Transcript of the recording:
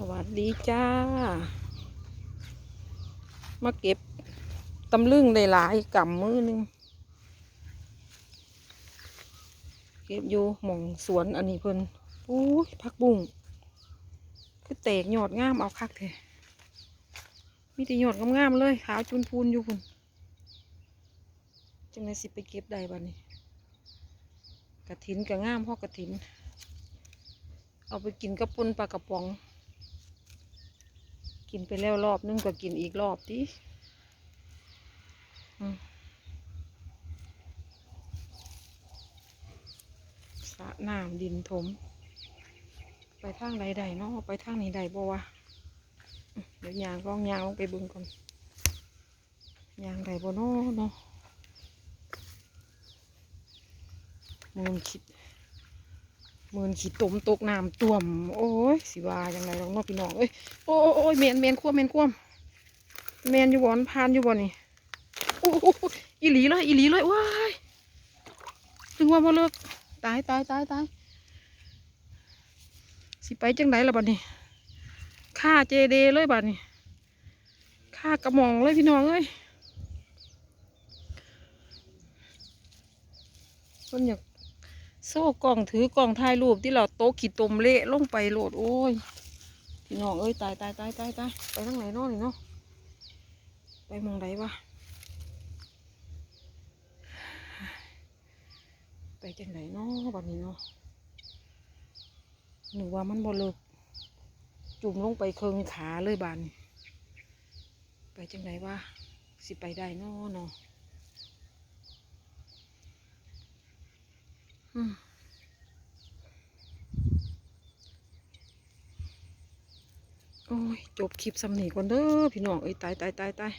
สวัสดีจ้า มาเก็บตำลึงได้หลายกำมือหนึง เก็บอยู่หม่องสวนอันนี้เพิ่นอู้ยพักบุ้งคือแตกยอดงามเอาคักแท้มีแต่ยอดงามๆเลยขาวจุนพูนอยู่พุ่นจังไดสิไปเก็บได้บัดนี้กระถินกระงามพ่อกระถิน เอาไปกินกับปุนปลากระป๋อง กินไปแล้วรอบนึงก็กินอีกรอบดิสระน้ำดินถม ไปทางใดใดเนาะไปทางนี้ใดบ่วะเดี๋ยวยางลองยางลงไปเบึงก่อนยางใดบ่เนาะเนาะมืนคิด มืนขีดตมตกน้ำต่วม โอ้ยสิว่าจังไงลองเนาะพี่น้องเอ้ยโอ้โอ้โอ้ยเมนเมนคว่ำเมนคว่ำเมนอยู่บอนพานอยู่บอนนี่โอ้อีหลีเลยอีหลีเลยว้ายถึงว่าบ่เลิกตายตายตายตายสิไปจังไดล่ะบัดนี้ฆ่าเจเดเลยบัดนี้ฆ่ากระหม่องเลยพี่น้องเอ้ยคนอยาก โซ่กล่องถือกล่องถ่ายรูปที่เราโต๊ะขีดตมเละลงไปโหลดโอ้ยพี่น้องเอ้ยตายตายตายตายตายไปทางไหนนาะนี่เนาะไปมองไหนวะไปจังไหนเนาะบัดนี้เนาะหนูว่ามันบ่เลิกจุ่มลงไปเคิงขาเลยบานไปจังไหนวะสิไปได้เนาะเนาะ โอ้ยจบคลิปสำนีก่อนเด้อพี่น้องเอ้ยตายตายตายตาย